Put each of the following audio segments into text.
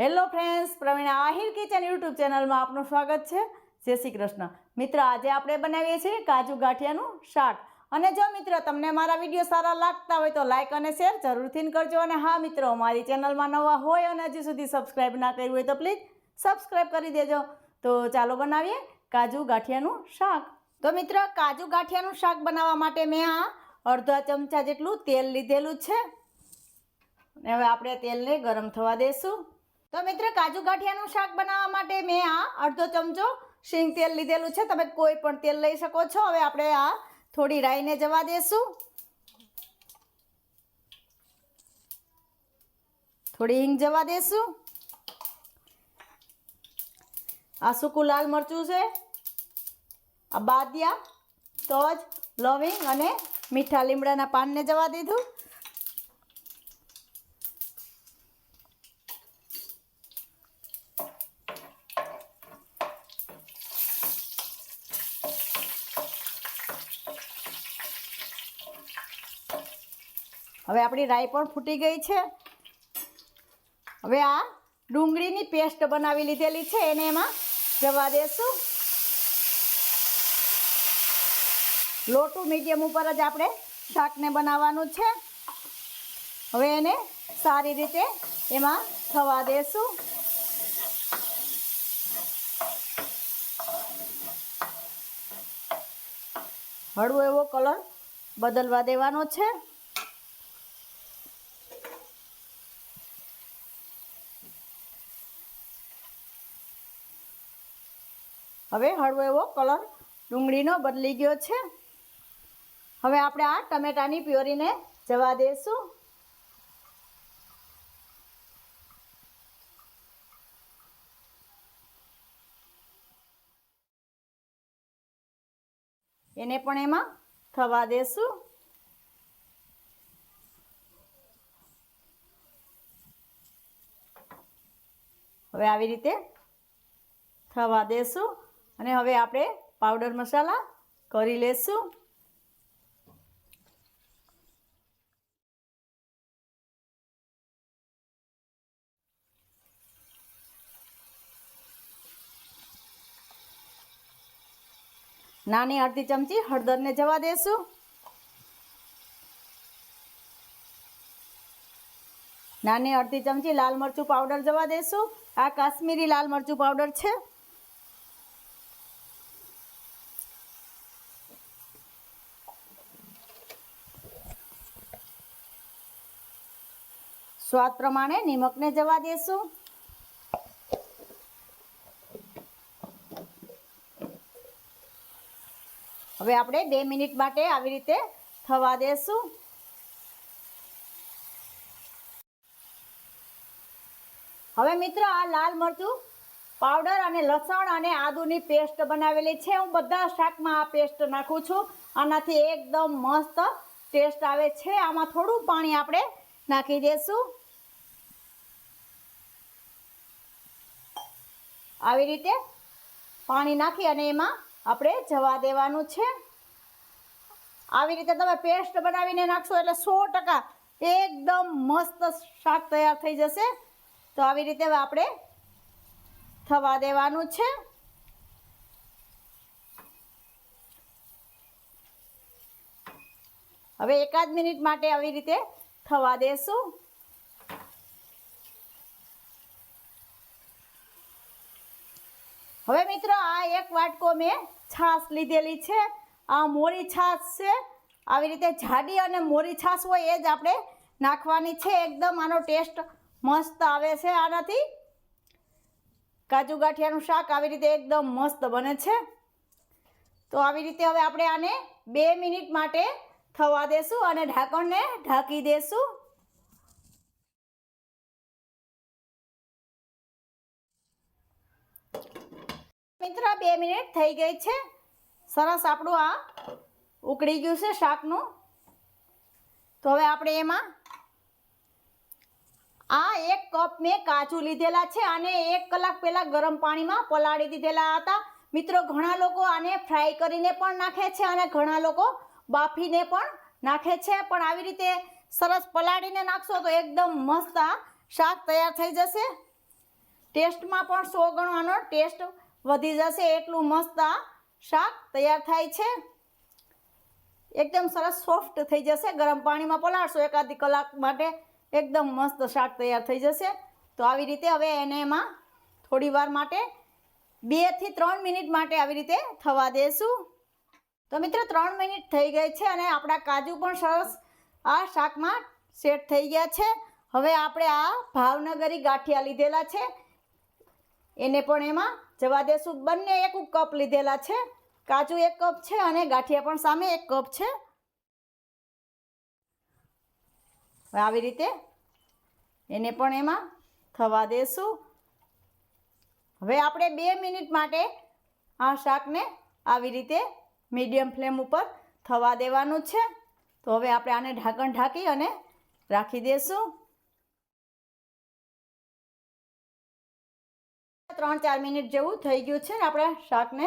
Hello friends Pravina Ahir kitchen YouTube ચેનલમાં આપનું સ્વાગત છે. જય શ્રી કૃષ્ણ. મિત્ર, આજે આપણે બનાવીએ છીએ કાજુ ગાંઠિયાનું શાક. અને જો મિત્ર, તમને મારા વીડિયો સારા લાગતા હોય તો લાઇક અને શેર જરૂરથી કરજો. અને હા મિત્રો, મારી ચેનલમાં નવા હોય અને હજી સુધી સબસ્ક્રાઈબ ના કર્યું હોય તો પ્લીઝ સબસ્ક્રાઈબ કરી દેજો. તો ચાલો બનાવીએ કાજુ ગાંઠિયાનું શાક. તો મિત્ર, કાજુ ગાંઠિયાનું શાક બનાવવા માટે મેં આ અડધા ચમચા જેટલું તેલ લીધેલું છે. હવે આપણે તેલને ગરમ થવા દેશું. તો મિત્ર, કાજુ ગાંઠિયાનું શાક બનાવવા માટે મેં આ અડધો ચમચો શીંગ તેલ લીધેલું છે. તમે કોઈ પણ તેલ લઈ શકો છો. હવે આપણે આ થોડી રાઈને જવા દેશું. થોડી હિંગ જવા દેશું. આ સૂકું લાલ મરચું છે. આ બાદિયા, તજ, લવિંગ અને મીઠા લીમડાના પાનને જવા દીધું. હવે આપણી રાઈ પણ ફૂટી ગઈ છે. હવે આ ડુંગળીની પેસ્ટ બનાવી લીધેલી છે, એને એમાં જવા દેશું. લોટું મીડિયમ ઉપર જ આપણે શાકને બનાવવાનું છે. હવે એને સારી રીતે એમાં થવા દેશું. હળવો એવો કલર બદલવા દેવાનો છે. હવે હળવો એવો કલર ડુંગળીનો બદલી ગયો છે. હવે આપણે આ ટમેટાની પ્યોરીને જવા દઈશું એને પણ એમાં થવા દેશું. હવે આવી રીતે થવા દેશું. અને હવે આપણે પાવડર મસાલા કરી લેશું. નાની અડધી ચમચી હળદરને જવા દેશું. નાની અડધી ચમચી લાલ મરચું પાવડર જવા દેશું. આ કાશ્મીરી લાલ મરચું પાવડર છે. સ્વાદ પ્રમાણે નિમકને જવા દેશું. હવે આપણે બે મિનિટ માટે આવી રીતે થવા દેશું. હવે મિત્રો, આ લાલ મરચું પાવડર અને લસણ અને આદુની પેસ્ટ બનાવેલી છે. હું બધા શાકમાં આ પેસ્ટ નાખું છું. આનાથી એકદમ મસ્ત ટેસ્ટ આવે છે. આમાં થોડું પાણી આપણે નાખી દઈશું આવી રીતે પાણી નાખી અને એમાં આપણે જવા દેવાનું છે. આવી રીતે તમે પેસ્ટ બનાવીને નાખશો એટલે સો ટકા એકદમ મસ્ત શાક તૈયાર થઈ જશે. તો આવી રીતે આપણે થવા દેવાનું છે. હવે એકાદ મિનિટ માટે આવી રીતે થવા દેશું. હવે મિત્રો, આ એક વાટકો મેં છાશ લીધેલી છે. આ મોરી છાશ છે. આવી રીતે જાડી અને મોરી છાશ હોય એ જ આપણે નાખવાની છે. એકદમ આનો ટેસ્ટ મસ્ત આવે છે આનાથી. કાજુ ગાંઠિયાનું શાક આવી રીતે એકદમ મસ્ત બને છે. તો આવી રીતે હવે આપણે આને બે મિનિટ માટે થવા દેશું અને ઢાંકણને ઢાંકી દેશું. મિત્ર, બે મિનિટ થઈ ગઈ છે. સરસ આપણું આ ઉકળી ગયું છે શાકનું. તો હવે આપણે એમાં આ એક કપ મેં કાજુ લીધેલા છે અને એક કલાક પહેલાં ગરમ પાણીમાં પલાળી દીધેલા હતા. મિત્રો, ઘણા લોકો આને ફ્રાય કરીને પણ નાખે છે અને ઘણા લોકો બાફીને પણ નાખે છે. પણ આવી રીતે સરસ પલાળીને નાખશો તો એકદમ મસ્ત શાક તૈયાર થઈ જશે. ટેસ્ટમાં પણ સો ગણો આનો ટેસ્ટ વધી જશે એટલું મસ્ત આ શાક તૈયાર થાય છે. એકદમ સરસ સોફ્ટ થઈ જશે. ગરમ પાણીમાં પલાળશો એકાદી કલાક માટે એકદમ મસ્ત શાક તૈયાર થઈ જશે. તો આવી રીતે હવે એને એમાં થોડી વાર માટે બેથી ત્રણ મિનિટ માટે આવી રીતે થવા દેશું. તો મિત્રો, ત્રણ મિનિટ થઈ ગઈ છે અને આપણા કાજુ પણ સરસ આ શાકમાં સેટ થઈ ગયા છે. હવે આપણે આ ભાવનગરી ગાંઠિયા લીધેલા છે. એને પણ એમાં જવા દેશું બંને એક કપ લીધેલા છે? કાજુ એક કપ છે અને ગાંઠિયા પણ સામે એક કપ છે. આવી રીતે એને પણ એમાં થવા દેશું. હવે આપણે બે મિનિટ માટે આ શાકને આવી રીતે મીડિયમ ફ્લેમ ઉપર થવા દેવાનું છે. તો હવે આપણે આને ઢાંકણ ઢાંકી અને રાખી દેશું. ત્રણ ચાર મિનિટ જેવું થઈ ગયું છે ને આપણે શાકને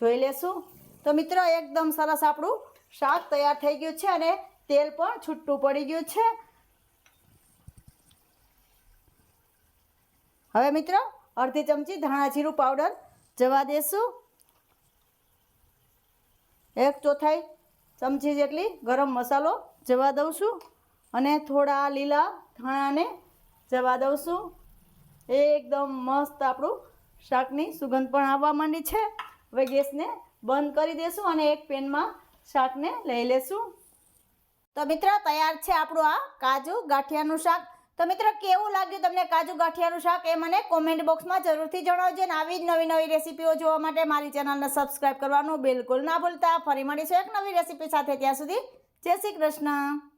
જોઈ લેશું. તો મિત્રો, એકદમ સરસ આપણું શાક તૈયાર થઈ ગયું છે અને તેલ પણ છૂટું પડી ગયું છે. હવે મિત્રો, અડધી ચમચી ધાણા જીરું પાવડર જવા દેશું. એક ચોથાઈ ચમચી જેટલી ગરમ મસાલો જવા દઉં છું અને થોડા લીલા ધાણાને જવા દઉં છું. એકદમ મસ્ત આપણું શાકની સુગંધ પણ આવવા માંડી છે. હવે ગેસને બંધ કરી દેશું અને એક પેનમાં શાકને લઈ લેશું. તો મિત્રો, તૈયાર છે આપણું આ કાજુ ગાંઠિયાનું શાક. તો મિત્રો, કેવું લાગ્યું તમને કાજુ ગાંઠિયાનું શાક એ મને કોમેન્ટ બોક્સમાં જરૂરથી જણાવજો અને આવી જ નવી નવી રેસીપીઓ જોવા માટે મારી ચેનલને સબસ્ક્રાઈબ કરવાનું બિલકુલ ના ભૂલતા. ફરી મળીશું એક નવી રેસીપી સાથે ત્યાં સુધી. જય શ્રી કૃષ્ણ.